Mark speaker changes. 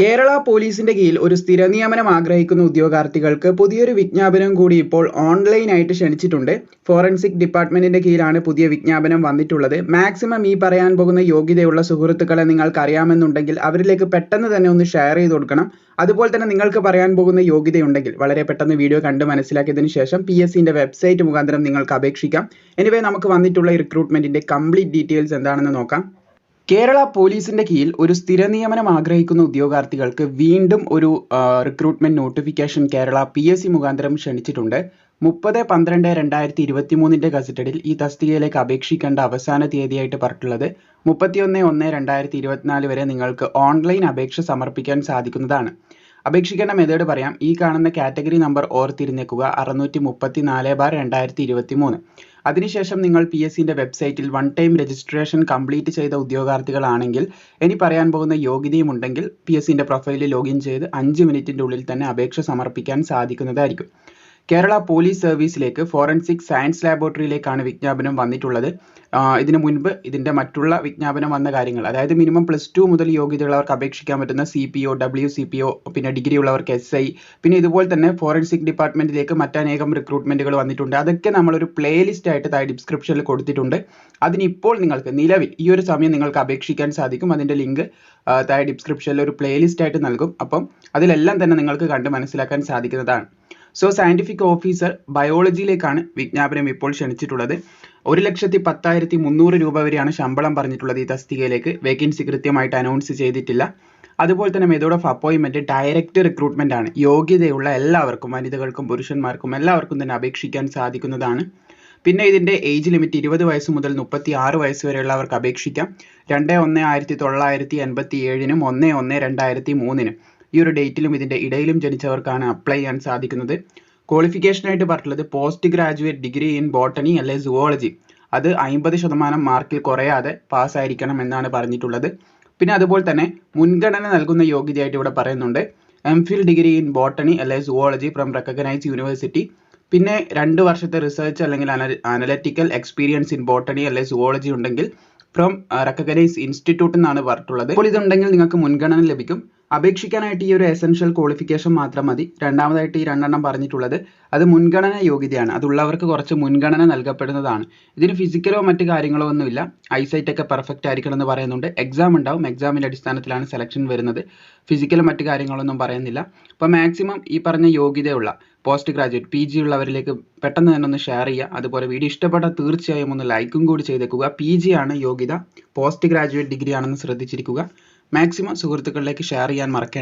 Speaker 1: കേരള പോലീസിന്റെ കീഴിൽ ഒരു സ്ഥിര നിയമനം ആഗ്രഹിക്കുന്ന ഉദ്യോഗാർത്ഥികൾക്ക് പുതിയൊരു വിജ്ഞാപനം കൂടി ഇപ്പോൾ ഓൺലൈനായിട്ട് ക്ഷണിച്ചിട്ടുണ്ട്. ഫോറൻസിക് ഡിപ്പാർട്ട്മെന്റിന്റെ കീഴിലാണ് പുതിയ വിജ്ഞാപനം വന്നിട്ടുള്ളത്. മാക്സിമം ഈ പറയാൻ പോകുന്ന യോഗ്യതയുള്ള സുഹൃത്തുക്കളെ നിങ്ങൾക്ക് അറിയാമെന്നുണ്ടെങ്കിൽ അവരിലേക്ക് പെട്ടെന്ന് തന്നെ ഒന്ന് ഷെയർ ചെയ്ത് കൊടുക്കണം. അതുപോലെ തന്നെ നിങ്ങൾക്ക് പറയാൻ പോകുന്ന യോഗ്യതയുണ്ടെങ്കിൽ വളരെ പെട്ടെന്ന് വീഡിയോ കണ്ട് മനസ്സിലാക്കിയതിന് ശേഷം പി എസ് സിന്റെ വെബ്സൈറ്റ് മുഖാന്തരം നിങ്ങൾക്ക് അപേക്ഷിക്കാം. എനിവേ നമുക്ക് വന്നിട്ടുള്ള റിക്രൂട്ട്മെന്റിന്റെ കംപ്ലീറ്റ് ഡീറ്റെയിൽസ് എന്താണെന്ന് നോക്കാം. കേരള പോലീസിന്റെ കീഴിൽ ഒരു സ്ഥിര നിയമനം ആഗ്രഹിക്കുന്ന ഉദ്യോഗാർത്ഥികൾക്ക് വീണ്ടും ഒരു recruitment notification Kerala P S C മുഖാന്തരം ക്ഷണിച്ചിട്ടുണ്ട്. മുപ്പത് പന്ത്രണ്ട് രണ്ടായിരത്തി ഇരുപത്തി ഗസറ്റഡിൽ ഈ തസ്തികയിലേക്ക് അപേക്ഷിക്കേണ്ട അവസാന തീയതിയായിട്ട് പറഞ്ഞിട്ടുള്ളത് മുപ്പത്തിയൊന്ന് ഒന്ന് രണ്ടായിരത്തി ഇരുപത്തിനാല് വരെ നിങ്ങൾക്ക് ഓൺലൈൻ അപേക്ഷ സമർപ്പിക്കാൻ സാധിക്കുന്നതാണ്. അപേക്ഷിക്കേണ്ട മെത്തേഡ് പറയാം. ഈ കാണുന്ന കാറ്റഗറി നമ്പർ ഓർത്തിരുന്നേക്കുക. അറുന്നൂറ്റി മുപ്പത്തി നാല് ബാർ രണ്ടായിരത്തി ഇരുപത്തി മൂന്ന് അതിനുശേഷം നിങ്ങൾ പി എസ് സിന്റെ വെബ്സൈറ്റിൽ വൺ ടൈം രജിസ്ട്രേഷൻ കംപ്ലീറ്റ് ചെയ്ത ഉദ്യോഗാർത്ഥികളാണെങ്കിൽ ഇനി പറയാൻ പോകുന്ന യോഗ്യതയും ഉണ്ടെങ്കിൽ പി എസ് സിന്റെ പ്രൊഫൈലിൽ ലോഗിൻ ചെയ്ത് അഞ്ച് മിനിറ്റിന്റെ ഉള്ളിൽ തന്നെ അപേക്ഷ സമർപ്പിക്കാൻ സാധിക്കുന്നതായിരിക്കും. കേരള പോലീസ് സർവീസിലേക്ക് ഫോറൻസിക് സയൻസ് ലാബോറട്ടറിയിലേക്കാണ് വിജ്ഞാപനം വന്നിട്ടുള്ളത്. ഇതിനു മുൻപ് ഇതിന്റെ മറ്റുള്ള വിജ്ഞാപനം വന്ന കാര്യങ്ങൾ അതായത് മിനിമം പ്ലസ് ടു മുതൽ യോഗ്യതയുള്ളവർക്ക് അപേക്ഷിക്കാൻ പറ്റുന്ന C P O W C P O പിന്നെ ഡിഗ്രി ഉള്ളവർക്ക് എസ് ഐ പിന്നെ ഇതുപോലെ തന്നെ ഫോറൻസിക് ഡിപ്പാർട്ട്മെന്റിലേക്ക് മറ്റനേകം റിക്രൂട്ട്മെന്റുകൾ വന്നിട്ടുണ്ട്. അതൊക്കെ നമ്മളൊരു പ്ലേലിസ്റ്റ് ആയിട്ട് താഴെ ഡിസ്ക്രിപ്ഷനിൽ കൊടുത്തിട്ടുണ്ട്. അതിനിപ്പോൾ നിങ്ങൾക്ക് നിലവിൽ ഈ ഒരു സമയം നിങ്ങൾക്ക് അപേക്ഷിക്കാൻ സാധിക്കും. അതിന്റെ ലിങ്ക് താഴെ ഡിസ്ക്രിപ്ഷനിൽ ഒരു പ്ലേലിസ്റ്റ് ആയിട്ട് നൽകും. അപ്പം അതിലെല്ലാം തന്നെ നിങ്ങൾക്ക് കണ്ട് മനസ്സിലാക്കാൻ സാധിക്കുന്നതാണ്. സോ സയന്റിഫിക് ഓഫീസർ ബയോളജിയിലേക്കാണ് വിജ്ഞാപനം ഇപ്പോൾ ക്ഷണിച്ചിട്ടുള്ളത്. ഒരു ലക്ഷത്തി പത്തായിരത്തി മുന്നൂറ് രൂപ വരെയാണ് ശമ്പളം പറഞ്ഞിട്ടുള്ളത് ഈ തസ്തികയിലേക്ക്. വേക്കൻസി കൃത്യമായിട്ട് അനൗൺസ് ചെയ്തിട്ടില്ല. അതുപോലെ തന്നെ മെതോഡ് ഓഫ് അപ്പോയിൻമെന്റ് ഡയറക്റ്റ് റിക്രൂട്ട്മെന്റ് ആണ്. യോഗ്യതയുള്ള എല്ലാവർക്കും വനിതകൾക്കും പുരുഷന്മാർക്കും എല്ലാവർക്കും തന്നെ അപേക്ഷിക്കാൻ സാധിക്കുന്നതാണ്. പിന്നെ ഇതിന്റെ ഏജ് ലിമിറ്റ് ഇരുപത് വയസ്സ് മുതൽ മുപ്പത്തി ആറ് വയസ്സ് വരെയുള്ളവർക്ക് അപേക്ഷിക്കാം. രണ്ട് ഒന്ന് ആയിരത്തി തൊള്ളായിരത്തി എൺപത്തി ഏഴിനും ഒന്ന് ഒന്ന് രണ്ടായിരത്തി മൂന്നിനും. ഈ ഒരു ഡേറ്റിലും ഇതിന്റെ ഇടയിലും ജനിച്ചവർക്കാണ് അപ്ലൈ ചെയ്യാൻ സാധിക്കുന്നത്. ക്വാളിഫിക്കേഷനായിട്ട് പറഞ്ഞിട്ടുള്ളത് post graduate degree in botany അല്ലെ സുവോളജി അത് അമ്പത് ശതമാനം മാർക്കിൽ കുറയാതെ പാസ്സായിരിക്കണം എന്നാണ് പറഞ്ഞിട്ടുള്ളത്. പിന്നെ അതുപോലെ തന്നെ മുൻഗണന നൽകുന്ന യോഗ്യതയായിട്ട് ഇവിടെ പറയുന്നുണ്ട്. M Phil degree in botany അല്ലെ സുവോളജി ഫ്രം റെക്കഗ്നൈസ് യൂണിവേഴ്സിറ്റി പിന്നെ രണ്ട് വർഷത്തെ റിസർച്ച് അല്ലെങ്കിൽ അനലറ്റിക്കൽ എക്സ്പീരിയൻസ് ഇൻ ബോട്ടണി അല്ലെ സുവോളജി ഉണ്ടെങ്കിൽ ഫ്രം റെക്കഗ്നൈസ് ഇൻസ്റ്റിറ്റ്യൂട്ട് എന്നാണ് പറഞ്ഞിട്ടുള്ളത്. അപ്പോൾ ഇതുണ്ടെങ്കിൽ നിങ്ങൾക്ക് മുൻഗണന ലഭിക്കും. അപേക്ഷിക്കാനായിട്ട് ഈ ഒരു എസെൻഷ്യൽ ക്വാളിഫിക്കേഷൻ മാത്രം മതി. രണ്ടാമതായിട്ട് ഈ രണ്ടെണ്ണം പറഞ്ഞിട്ടുള്ളത് അത് മുൻഗണന യോഗ്യതയാണ്. അതുള്ളവർക്ക് കുറച്ച് മുൻഗണന നൽകപ്പെടുന്നതാണ്. ഇതിന് ഫിസിക്കലോ മറ്റ് കാര്യങ്ങളോ ഒന്നുമില്ല. ഐസൈറ്റ് ഒക്കെ പെർഫെക്റ്റ് ആയിരിക്കണം എന്ന് പറയുന്നുണ്ട്. എക്സാം ഉണ്ടാവും. എക്സാമിന്റെ അടിസ്ഥാനത്തിലാണ് സെലക്ഷൻ വരുന്നത്. ഫിസിക്കലും മറ്റ് കാര്യങ്ങളൊന്നും പറയുന്നില്ല. അപ്പോൾ മാക്സിമം ഈ പറഞ്ഞ യോഗ്യതയുള്ള പോസ്റ്റ് ഗ്രാജുവേറ്റ് പി ജി ഉള്ളവരിലേക്ക് പെട്ടെന്ന് തന്നെ ഒന്ന് ഷെയർ ചെയ്യുക. അതുപോലെ വീഡിയോ ഇഷ്ടപ്പെട്ടാൽ തീർച്ചയായും ഒന്ന് ലൈക്കും കൂടി ചെയ്തേക്കുക. പി ജി ആണ് യോഗ്യത. പോസ്റ്റ് ഗ്രാജുവേറ്റ് ഡിഗ്രി ആണെന്ന് ശ്രദ്ധിച്ചിരിക്കുക. മാക്സിമം സുഹൃത്തുക്കളിലേക്ക് ഷെയർ ചെയ്യാൻ മറക്കേണ്ട.